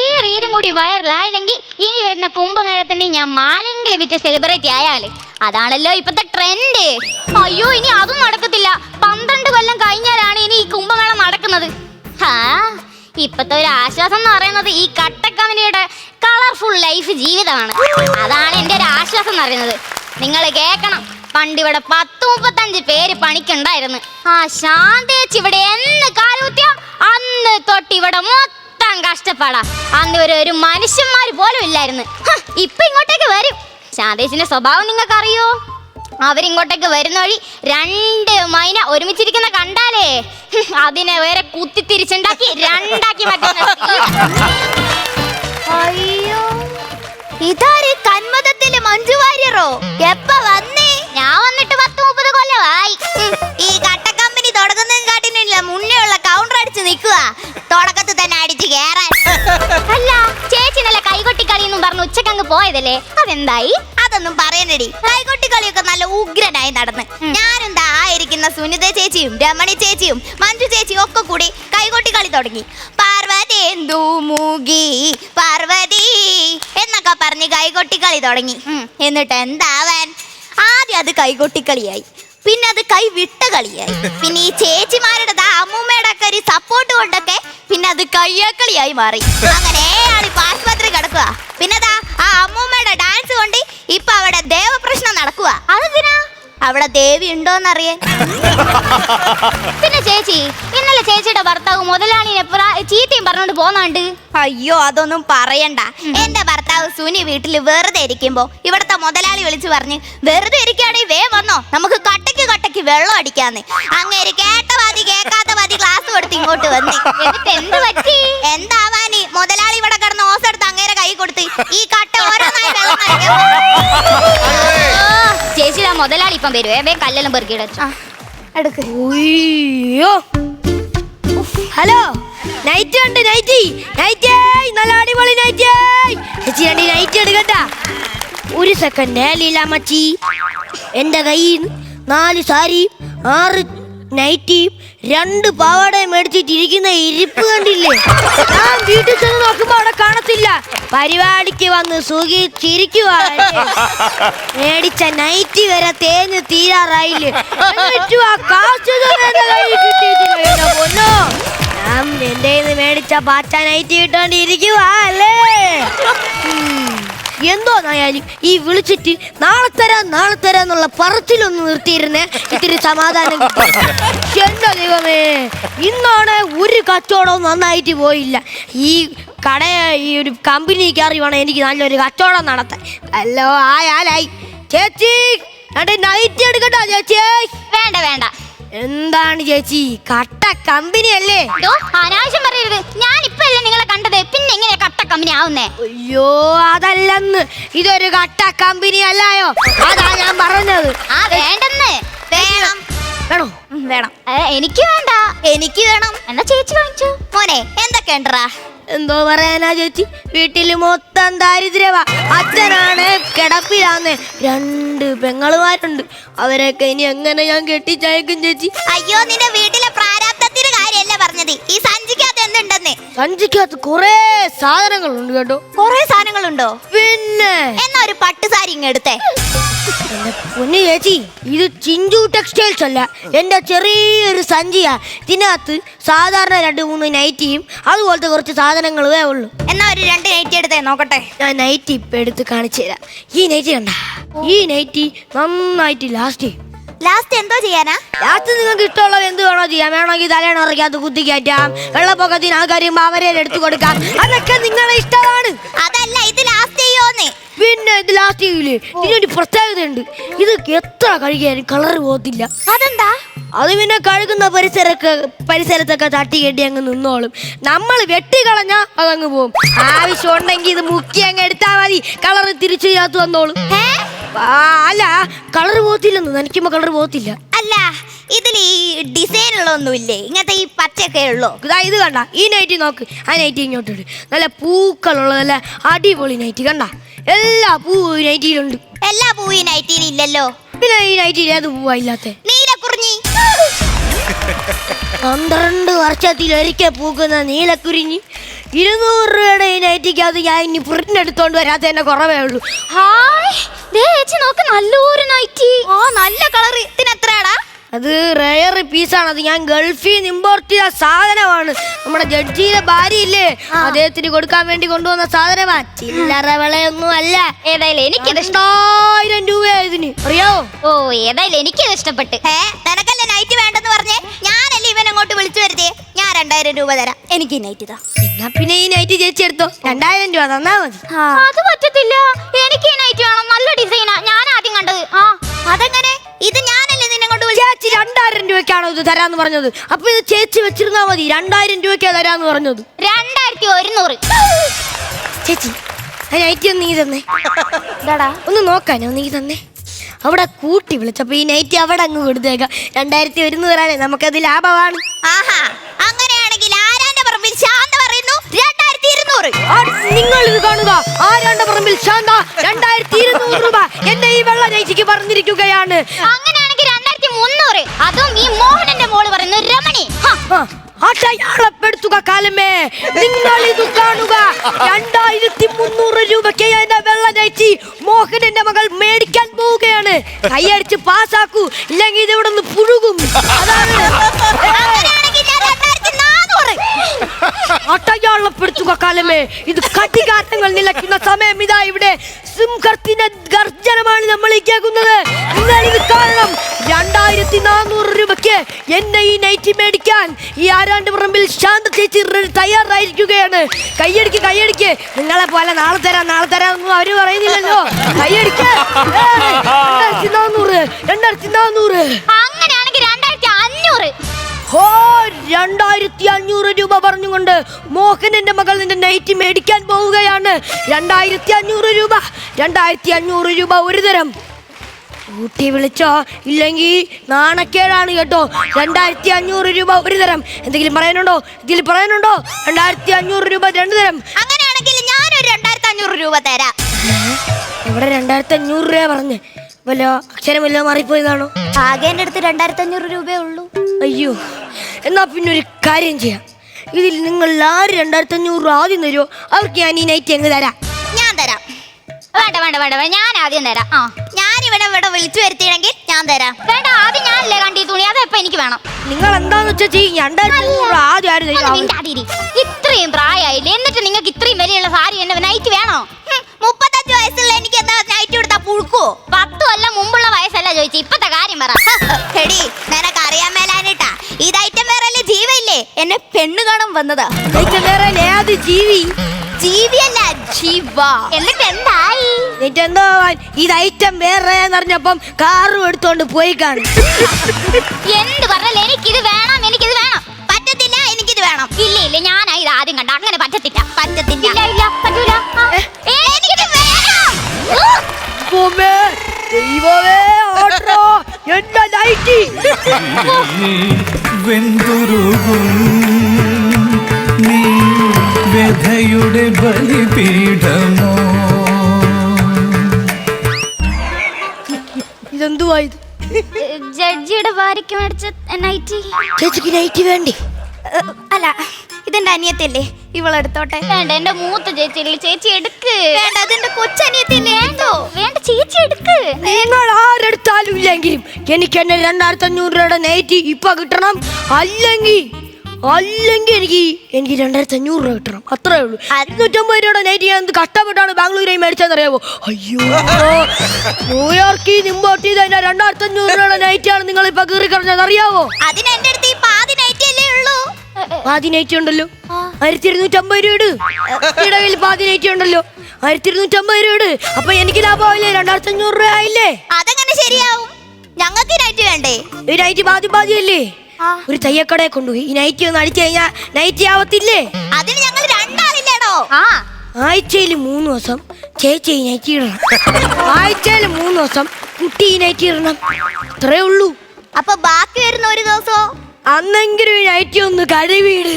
ഈ റീഡും കൂടി വൈറലായില്ലെങ്കിൽ ഇനി വരുന്ന കുംഭമേളത്തിന് ഞാൻ മാലെങ്കിലും ലഭിച്ച സെലിബ്രിറ്റി ആയാൽ? അതാണല്ലോ ഇപ്പത്തെ ട്രെൻഡ് അയ്യോ ഇനി അതും നടക്കത്തില്ല. പന്ത്രണ്ട് കൊല്ലം കഴിഞ്ഞാലാണ് ഇനി ഈ കുംഭമേള നടക്കുന്നത്. ഇപ്പത്തെ ഒരു ആശ്വാസം എന്ന് പറയുന്നത് ഈ കട്ടക്കമ്പനിയുടെ കളർഫുൾ ലൈഫ് ജീവിതമാണ്. അതാണ് എന്റെ ഒരു ആശ്വാസം എന്ന് പറയുന്നത്. നിങ്ങൾ കേൾക്കണം. പണ്ട് ഇവിടെ പത്ത് മുപ്പത്തഞ്ച് പേര് പണിക്കുണ്ടായിരുന്നു. ആ ശാന്തേച്ചി ഇവിടെ എന്ന് കാലുകുത്തിയോ അന്ന് തൊട്ട് ഇവിടെ മൊത്തം കഷ്ടപ്പാടാ. അന്ന് ഒരു മനുഷ്യന്മാർ പോലും ഇല്ലായിരുന്നു. ഇപ്പൊ ഇങ്ങോട്ടേക്ക് വരും. ശാന്തേച്ചിന്റെ സ്വഭാവം നിങ്ങൾക്ക് അറിയോ അവരിങ്ങോട്ടേക്ക് വരുന്ന വഴി രണ്ട് മൈന ഒരുമിച്ചിരിക്കുന്ന കണ്ടാലേ. അതിനെ വേറെ കുത്തി തിരിച്ചുണ്ടാക്കി രണ്ടാക്കി അയ്യോ. ഇതാര് കന്മതത്തിലെ മഞ്ജു വാര്യറോ? എപ്പ വന്നേ? ഞാൻ വന്നിട്ട് പത്ത് മുപ്പത് കൊല്ലമായി. ഈ കട്ട കമ്പനി തുടങ്ങുന്നതും കാട്ടിനില്ല മുന്നേ ഉള്ള കൗണ്ടർ അടിച്ച് നിൽക്കുക തുടക്കത്തിൽ തന്നെ അടിച്ച് കേറാൻ. അല്ല ചേച്ചി നല്ല കൈകൊട്ടി കളിയെന്നും പറഞ്ഞു ഉച്ചക്കങ്ങ് പോയതല്ലേ? അതെന്തായി? പറയണ്ടടി കൈകൊട്ടി കളിയൊക്കെ നല്ല ഉഗ്രനായി നടന്ന്. ഞാനെന്താ ആയിരിക്കുന്ന സുനിത ചേച്ചിയും രമണി ചേച്ചിയും മഞ്ജു ചേച്ചിയും ഒക്കെ കൂടി കൈകൊട്ടി കളി തുടങ്ങി. പാർവതേന്ദു മൂകി പാർവതി എന്നൊക്കെ പറഞ്ഞ് കൈകൊട്ടി കളി തുടങ്ങി. എന്നിട്ട് എന്താവാൻ? ആദ്യം അത് കൈകൊട്ടി കളിയായി. പിന്നെ അത് കൈ വിട്ട കളിയായി. പിന്നെ ഈ ചേച്ചിമാരുടെ അമ്മൂമ്മയുടെ ഒക്കെ ഒരു സപ്പോർട്ട് കൊണ്ടൊക്കെ പിന്നെ അത് കയ്യക്കളിയായി മാറി. അങ്ങനെ ആളി ആശുപത്രി കിടക്കുക പിന്നെതാ ആ അമ്മൂമ്മയുടെ ഡാൻസ് കൊണ്ട് ഇപ്പൊ അവിടെ ദേവപ്രശ്നം നടക്കുക. അതെന്തിനാ? അവിടെ ദേവി ഉണ്ടോന്നറിയാൻ. പിന്നെ ചേച്ചി ഇന്നലെ ചേച്ചിയുടെ ഭർത്താവ് മുതലാളിനെ ചീത്തയും പറഞ്ഞോണ്ട് പോന്നാണ്ട്. അയ്യോ അതൊന്നും പറയണ്ട. എന്റെ ഭർത്താവ് സുനി വീട്ടിൽ വെറുതെ ഇരിക്കുമ്പോ ഇവിടത്തെ മുതലാളി വിളിച്ചു പറഞ്ഞ് വെറുതെ ഇരിക്കുകയാണെങ്കിൽ വേ വന്നോ. നമുക്ക് കട്ടയ്ക്ക് കട്ടയ്ക്ക് വെള്ളം അടിക്കാന്ന്. അങ്ങേര് കേട്ട പാതി കേൾക്കാത്ത ക്ലാസ് കൊടുത്ത് ഇങ്ങോട്ട് വന്ന്. എന്നിട്ട് എന്ത് പറ്റി? എന്താവാനി? മുതലാളി ഇവിടെ കിടന്ന് ഓസെടുത്ത് അങ്ങേരെ കൈ കൊടുത്ത്. ഈ കട്ട ഓരോന്നായി വെള്ളം നനയ്ക്കാൻ ആ, മുതലാളി ഇപ്പം വരുവേ. വേ കല്ലെല്ലാം പെറുക്കിയിട എടുക്ക്. ഉയ്യോ. ഹലോ. നൈറ്റ് ഉണ്ട് നൈറ്റി. നൈറ്റ് നല്ല അടിപൊളി നൈറ്റ് ചേച്ചി രണ്ട് നൈറ്റ് എടുക്കട്ട ഒരു സെക്കൻഡ് ലീലാമച്ചി എന്റെ കയ്യിൽ നാല് സാരി ആറ് നൈറ്റിയും രണ്ട് പാവാടയും മേടിച്ചിട്ടിരിക്കുന്ന ഇരിപ്പ് കണ്ടില്ലേ? ഞാൻ വീട്ടിൽ ചെന്ന് നോക്കുമ്പോ അവിടെ കാണത്തില്ല. പരിപാടിക്ക് വന്ന് സുഖിച്ചിരിക്കുവാണ് മേടിച്ച നൈറ്റി വരെ തേഞ്ഞ് തീരാറായില്ലേ? എന്റെ. ഞാൻ എന്റെ മേടിച്ച പാച്ച നൈറ്റി കിട്ടോണ്ടിരിക്കുവാ. എന്തോന്നായാലും ഈ വിളിച്ചിട്ട് നാളെ തരാം നാളെ തരാം എന്നുള്ള പറച്ചിലൊന്ന് നിർത്തിയിരുന്നേ ഇത്തിരി സമാധാനം കിട്ടും. എന്റെ ദൈവമേ ഇന്നാണ് ഒരു കച്ചവടവും നന്നായിട്ട് പോയില്ല. ഈ കട ഈ ഒരു കമ്പനി കയറി വേണം എനിക്ക് നല്ലൊരു കച്ചവടം നടത്താൻ. അല്ലോ ആയാലായി ചേച്ചി നൈറ്റ് എടുക്കട്ടോ ചേച്ചി. വേണ്ട വേണ്ട. എന്താണ് ചേച്ചി കട്ട കമ്പനി അല്ലേ അനാവശ്യം പറയരുത്. ഇപ്പഴല്ലേ നിങ്ങളെ കണ്ടത് പിന്നെ ഇങ്ങനെ കട്ട കമ്പനി ആവുന്നേ? അയ്യോ അതല്ലെന്ന്. ഇതൊരു കട്ട കമ്പനി അല്ലായോ അതാ ഞാൻ പറഞ്ഞത്. ആ വേണ്ടെന്ന്. വേണം. വേണോ? വേണം. എനിക്ക് വേണ്ട. എനിക്ക് വേണം. എന്നാ ചേച്ചി വാങ്ങിച്ചു മോനെ എന്തൊക്കെയുണ്ടറാ എന്തോ പറയാനാ ചേച്ചി? വീട്ടിൽ മൊത്തം ദാരിദ്ര്യവാ. അച്ഛനാണ് കിടപ്പിലാന്ന്. രണ്ട് പെങ്ങളുമാരുണ്ട്. അവരൊക്കെ ഇനി എങ്ങനെ ഞാൻ കെട്ടിച്ചയക്കും ചേച്ചി? അയ്യോ നിന്റെ വീട്ടിലെ സഞ്ചിക്കകത്ത് കൊറേ സാധനങ്ങളുണ്ട് കേട്ടോ. കൊറേ സാധനങ്ങളുണ്ടോ? പിന്നെ. എന്നാ ഒരു പട്ട് സാരി ഇങ്ങ് എടുത്തേ. എന്റെ പൊന്നു ചേച്ചി ഇത് ചിഞ്ചു ടെക്സ്റ്റൈൽസ് അല്ല. എന്റെ ചെറിയൊരു സഞ്ചിയാ. ഇതിനകത്ത് സാധാരണ രണ്ട് മൂന്ന് നൈറ്റിയും അതുപോലത്തെ കുറച്ച് സാധനങ്ങളേ ഉള്ളൂ. എന്നാ ഒരു രണ്ട് നൈറ്റി എടുത്തേ നോക്കട്ടെ. ഞാൻ നൈറ്റി ഇപ്പൊ എടുത്ത് കാണിച്ചു തരാം. ഈ നൈറ്റി കണ്ട? ഈ നൈറ്റി നന്നായിട്ട് ലാസ്റ്റ് ചെയ്യും ലാസ്റ്റ് എന്തോ ചെയ്യാനാ? ലാസ്റ്റ് നിങ്ങൾക്ക് ഇഷ്ടമുള്ളത് എന്ത് വേണോ ചെയ്യാം. വേണമെങ്കിൽ അത് കുത്തി കയറ്റാം. വെള്ളപ്പൊക്കത്തിന് ആൾക്കാർ അവരെ എടുത്തു കൊടുക്കാം. അതൊക്കെ നിങ്ങളുടെ ഇഷ്ടമാണ്. അതല്ല ഇത് ലാസ്റ്റ് ചെയ്യോന്ന് പിന്നെ ഇത് ലാസ്റ്റ് ചെയ്യൂലേ? ഇതിനൊരു പ്രത്യേകത ഉണ്ട് ഇത് എത്ര കഴുകിയാലും കളർ പോകത്തില്ല. അതെന്താ? അത് പിന്നെ കഴുകുന്ന പരിസരമൊക്കെ പരിസരത്തൊക്കെ തട്ടി കെട്ടി അങ്ങ് നിന്നോളും. നമ്മൾ വെട്ടി വെട്ടിക്കളഞ്ഞാ അതങ്ങ് പോകും ആവശ്യം ഉണ്ടെങ്കിൽ ഇത് മുക്കി അങ്ങ് എടുത്താൽ മതി. കളറ് തിരിച്ചു ചേർത്ത് വന്നോളും. അല്ല കളർ പോകത്തില്ലെന്ന്. നനയ്ക്കുമ്പോ കളർ പോകത്തില്ല. അല്ല ഇതിൽ ഈ ഡിസൈൻ ഉള്ളതൊന്നുമില്ലേ? ഇങ്ങനത്തെ ഈ പച്ചയൊക്കെ ഉള്ളോ? ഇതാ ഇത് കണ്ട. ഈ നൈറ്റി നോക്ക്. ആ നൈറ്റി ഇങ്ങോട്ട് ഇട്. നല്ല പൂക്കളുള്ള നല്ല അടിപൊളി നൈറ്റി കണ്ട? എല്ലാ പൂ ഈ നൈറ്റിയിലുണ്ട് എല്ലാ പൂവി നൈറ്റിയിൽ ഇല്ലല്ലോ? പിന്നെ ഈ നൈറ്റിയിൽ ഏത് പൂവാ ഇല്ലാത്ത? നീലക്കുറിഞ്ഞി. പന്ത്രണ്ട് വർഷത്തിൽ ഒരിക്കൽ പൂക്കുന്ന നീലക്കുരിഞ്ഞി ഇരുന്നൂറ് രൂപയുടെ ഈ നൈറ്റിക്കകത്ത് ഞാൻ ഇനി പ്രിന്റ് എടുത്തോണ്ട് എന്നെ കുറവേ ഉള്ളൂ. ഹായ്. ചേച്ചി നോക്ക് നല്ലൊരു നൈറ്റി ഓ നല്ല കളർ. ഇതിന് എത്രയാടാ? അത് റയർ പീസാണ് അത് ഞാൻ ഗൾഫിൽ നിന്ന് ഇമ്പോർട്ട് ചെയ്ത സാധനമാണ്. നമ്മുടെ ജഡ്ജിയുടെ ഭാര്യയില്ലേ? അദ്ദേഹത്തിന് കൊടുക്കാൻ വേണ്ടി കൊണ്ടുവന്ന സാധനമാണ്. ചില്ലറ വിളയൊന്നും അല്ല. ഏതായാലും എനിക്കിത് ഇഷ്ടം. രണ്ടായിരം അറിയോ ഇതിന്. അറിയാവോ? ഓ ഏതായാലും എനിക്കിത് ഇഷ്ടപ്പെട്ട്. ഏ നിനക്കല്ലേ നൈറ്റ് വേണ്ടെന്ന് പറഞ്ഞേ ഞാനല്ലേ ഇവൻ അങ്ങോട്ട് വിളിച്ചു വരുത്തേ ഞാൻ രണ്ടായിരം രൂപ തരാം. എനിക്ക് നൈറ്റ് താ. എന്നാ പിന്നെ ഈ നൈറ്റ് ചേച്ചി എടുത്തോ രണ്ടായിരം രൂപ തന്നാ മതി. അത് പറ്റത്തില്ല. എനിക്ക് ഈ നൈറ്റ് വേണം. നല്ല ഡിസൈനാ ഞാൻ ആദ്യം കണ്ടത്. ആ. അതെങ്ങനെ? ഇത് ഞാനല്ലേ നിന്നെ കൊണ്ട് വിളിച്ചു ചേച്ചി രണ്ടായിരം രൂപയ്ക്കാണോ ഇത് തരാന്ന് പറഞ്ഞത്? അപ്പൊ ഇത് ചേച്ചി വെച്ചിരുന്നാ മതി. രണ്ടായിരം രൂപയ്ക്കാ തരാന്ന് പറഞ്ഞത്. രണ്ടായിരത്തി ഒരുന്നൂറ്. ചേച്ചി ആ നൈറ്റി ഒന്ന് നീ തന്നേ. ഇതാടാ. ഒന്ന് നോക്കാനോ നീ തന്നെ. അവിടെ കൂട്ടി വിളിച്ചപ്പോ ഈ നൈറ്റ് അവിടെ അങ്ങ് കൊടുത്തേക്കാം. രണ്ടായിരത്തി ഒരുന്നൂറാണ് നമുക്കത് ലാഭമാണ്. ആഹാ. അങ്ങനെയാണെങ്കിൽ ആരാന്റെ പറമ്പിൽ ശാന്ത പറയുന്നു രണ്ടായിരത്തി ഇരുന്നൂറ് നിങ്ങൾ ഇത് കാണുക? ആരാണ്ട പറമ്പിൽ? ശാന്ത രണ്ടായിരത്തി ഇരുന്നൂറ് രൂപ. എന്റെ ഈ വെള്ള നൈറ്റിക്ക് പറഞ്ഞിരിക്കുകയാണ്. അങ്ങനെയാണെങ്കിൽ രണ്ടായിരത്തി മുന്നൂറ് അതും ഈ മോഹനന്റെ മോൾ പറയുന്നു രമണി. അടയാളപ്പെടുത്തുക കാലമേ. നിങ്ങൾ ഇത് കാണുക. രണ്ടായിരത്തി മുന്നൂറ് രൂപയ്ക്ക് എന്റെ വെള്ള നൈറ്റി മോഹനന്റെ മകൾ മേടിക്കാൻ പോവുകയാണ്. കൈയടിച്ച് പാസ്സാക്കൂ. ഇല്ലെങ്കിൽ ഇത് ഇവിടെ നിന്ന് പുഴുകും. അതാണ് അടയാളപ്പെടുത്തുക കാലമേ. ഇത് കടികാറ്റങ്ങൾ നിലയ്ക്കുന്ന സമയം ഇതാ ഇവിടെ. സിംഹത്തിന്റെ ഗർജനമാണ് നമ്മൾ ഈ കേൾക്കുന്നത്. നിങ്ങൾ ഇത് കാരണം രണ്ടായിരത്തി നാനൂറ് രൂപയ്ക്ക് എന്നെ ഈ നൈറ്റി മേടിക്കാൻ ഈ ആരാണ്ട് പറമ്പിൽ ശാന്ത ചേച്ചി തയ്യാറായിരിക്കുകയാണ്. കയ്യടിക്ക് കയ്യടിക്ക് നിങ്ങളെ പോലെ നാളെ തരാം നാളെ തരാം ഒന്നും അവർ പറയുന്നില്ലല്ലോ. കയ്യടിക്ക് രണ്ടായിരത്തി നാനൂറ് രണ്ടായിരത്തി നാനൂറ് ഹോ രണ്ടായിരത്തി അഞ്ഞൂറ് രൂപ പറഞ്ഞുകൊണ്ട് മോഹനന്റെ മകൾ നിന്റെ നൈറ്റ് മേടിക്കാൻ പോവുകയാണ്. രണ്ടായിരത്തി അഞ്ഞൂറ് രൂപ രണ്ടായിരത്തി അഞ്ഞൂറ് രൂപ ഒരു തരം. ഊട്ടി വിളിച്ചോ? ഇല്ലെങ്കിൽ നാണക്കേടാണ് കേട്ടോ. രണ്ടായിരത്തി അഞ്ഞൂറ് രൂപ ഒരു തരം. എന്തെങ്കിലും പറയാനുണ്ടോ? ഇതിൽ പറയാനുണ്ടോ? രണ്ടായിരത്തി അഞ്ഞൂറ് രൂപ രണ്ടു തരം. അങ്ങനെയാണെങ്കിൽ ഞാനൊരു രണ്ടായിരത്തി അഞ്ഞൂറ് രൂപ തരാം. ഇവിടെ രണ്ടായിരത്തി അഞ്ഞൂറ് രൂപ പറഞ്ഞ്? വല്ലോ അക്ഷരം വല്ല മാറിപ്പോയതാണോ? ആകെ എന്റെ അടുത്ത് രണ്ടായിരത്തി അഞ്ഞൂറ് രൂപയേ ഉള്ളൂ. അയ്യോ എന്നാ പിന്നെ ഒരു കാര്യം ചെയ്യാം. ഇതിൽ നിങ്ങൾ ആര് രണ്ടായിരത്തി അഞ്ഞൂറ് രൂപ ആദ്യം തരുമോ അവർക്ക് ഞാൻ ഈ നൈറ്റ് അങ്ങ് തരാം. ഞാൻ തരാം. വേണ്ട വേണ്ട വേണ്ട വേണ്ട, ഞാൻ ആദ്യം തരാം. ആ ഞാൻ ഇവിടെ ഇവിടെ വിളിച്ചു വരുത്തിയെങ്കിൽ ഞാൻ തരാം. വേണ്ട ആദ്യം ഞാനല്ലേ കണ്ടി തുണി. അതെപ്പോ എനിക്ക് വേണം. നിങ്ങൾ എന്താന്ന് വെച്ചാൽ ചെയ്യും. രണ്ടായിരത്തി അഞ്ഞൂറ് രൂപ ആദ്യം ആര് തരും? മിണ്ടാതിരി. ഇത്രയും പ്രായമായില്ലേ? എന്നിട്ട് നിങ്ങൾക്ക് ഇത്രയും വിലയുള്ള സാരി എന്നെ നൈറ്റ് വേണോ? മുപ്പത്തഞ്ച് വയസ്സുള്ള എനിക്ക് എന്താ കാര്യം പറ. എടി നിനക്ക് അറിയാൻ മേലാനിട്ടാ ഇത് ഐറ്റം വേറെ ജീവയില്ലേ? എന്നെ പെണ്ണ് കാണാൻ വന്നതാ. വേറെ ഏത് ജീവി. ജീവിയല്ല ജീവ. എന്നിട്ട് എന്തായി എന്നിട്ടെന്തോ ഇത് ഐറ്റം വേറെ എന്നറിഞ്ഞപ്പം കാറും എടുത്തോണ്ട് പോയി കാണും. എന്ത് പറഞ്ഞാലും എനിക്കിത് വേണം എനിക്കിത് വേണം. പറ്റത്തില്ല എനിക്കിത് വേണം. ഇല്ല ഇല്ല ഞാനാ ഇത് ആദ്യം കണ്ട അങ്ങനെ പറ്റത്തില്ല പറ്റത്തില്ല. ഇല്ല ഇല്ല പറ്റൂല. എനിക്കിത് വേണം. ദൈവമേ, എന്റെ നൈറ്റി വെന്തുരുകും. നീ വ്യഥയുടെ ബലിപീഠമോ? ഇതെന്തുവായത് ജഡ്ജിയുടെ ഭാര്യയ്ക്ക് മേടിച്ച നൈറ്റി. ചേച്ചിക്ക് നൈറ്റി വേണ്ടി? അല്ല ഇതെന്റെ അനിയത്തില്ലേ ഇവളെടുത്തോട്ടെ? വേണ്ട എന്റെ മൂത്ത ചേച്ചി ഇല്ലേ, ചേച്ചി എടുക്ക്. വേണ്ട അതെന്റെ കൊച്ചനിയത്തില്ലേ വേണ്ടോ വേണ്ട ചേച്ചി എടുക്ക്. നിങ്ങൾ ആരെടുത്താലും ഇല്ലെങ്കിലും എനിക്ക് എന്നെ രണ്ടായിരത്തി അഞ്ഞൂറ് രൂപയുടെ നൈറ്റി ഇപ്പൊ കിട്ടണം. അല്ലെങ്കിൽ അല്ലെങ്കിൽ എനിക്ക് എനിക്ക് രണ്ടായിരത്തി അഞ്ഞൂറ് രൂപ കിട്ടണം. അത്രേ ഉള്ളൂ. ഇരുന്നൂറ്റമ്പത് രൂപയുടെ നൈറ്റ് ഞാൻ എന്ത് കഷ്ടപ്പെട്ടാണ് ബാംഗ്ലൂരായി മേടിച്ചതെന്നറിയാമോ അയ്യോ. ന്യൂയോർക്കിൽ നിന്ന് ഇമ്പോർട്ട് ചെയ്ത രണ്ടായിരത്തി അഞ്ഞൂറ് രൂപയുടെ നൈറ്റാണ് നിങ്ങൾ ഇപ്പൊ കീറി അറിയാവോ അതിന് എന്റെ അടുത്ത് ഈ നൈറ്റ് ഉള്ളൂ നൈറ്റ് ഉണ്ടല്ലോ ആയിരത്തി ഇരുന്നൂറ്റമ്പത് രൂപ ഇടവിൽ നിങ്ങളുടെ കയ്യിൽ നൈറ്റ് ഉണ്ടല്ലോ ആയിരത്തി ഇരുന്നൂറ്റമ്പത് രൂപ ഇട് അപ്പൊ എനിക്ക് ലാഭമായില്ലേ രണ്ടായിരത്തി അഞ്ഞൂറ് രൂപ ആയില്ലേ? അതെങ്ങനെ ശരിയാവും. ഞങ്ങൾക്ക് നൈറ്റ് വേണ്ടേ? ഈ നൈറ്റ് പാതി പാതി അല്ലേ ഒരു തയ്യക്കടയെ കൊണ്ടുപോയി. ഈ നൈറ്റ് ഒന്ന് അടിച്ചു കഴിഞ്ഞാൽ നൈറ്റ് ആവത്തില്ലേ? അതിന് ഞങ്ങൾ രണ്ടാളില്ലേടോ. ആ. ആഴ്ചയിൽ മൂന്ന് ദിവസം ചേച്ചി ഈ നൈറ്റ് ഇടണം. ആഴ്ചയിൽ മൂന്ന് ദിവസം കുട്ടി ഈ നൈറ്റി ഇടണം. അത്രേ ഉള്ളൂ. അപ്പൊ ബാക്കി വരുന്ന ഒരു ദിവസമോ അന്നെങ്കിലും ഈ നൈറ്റി ഒന്ന് കഴുകിയിട്.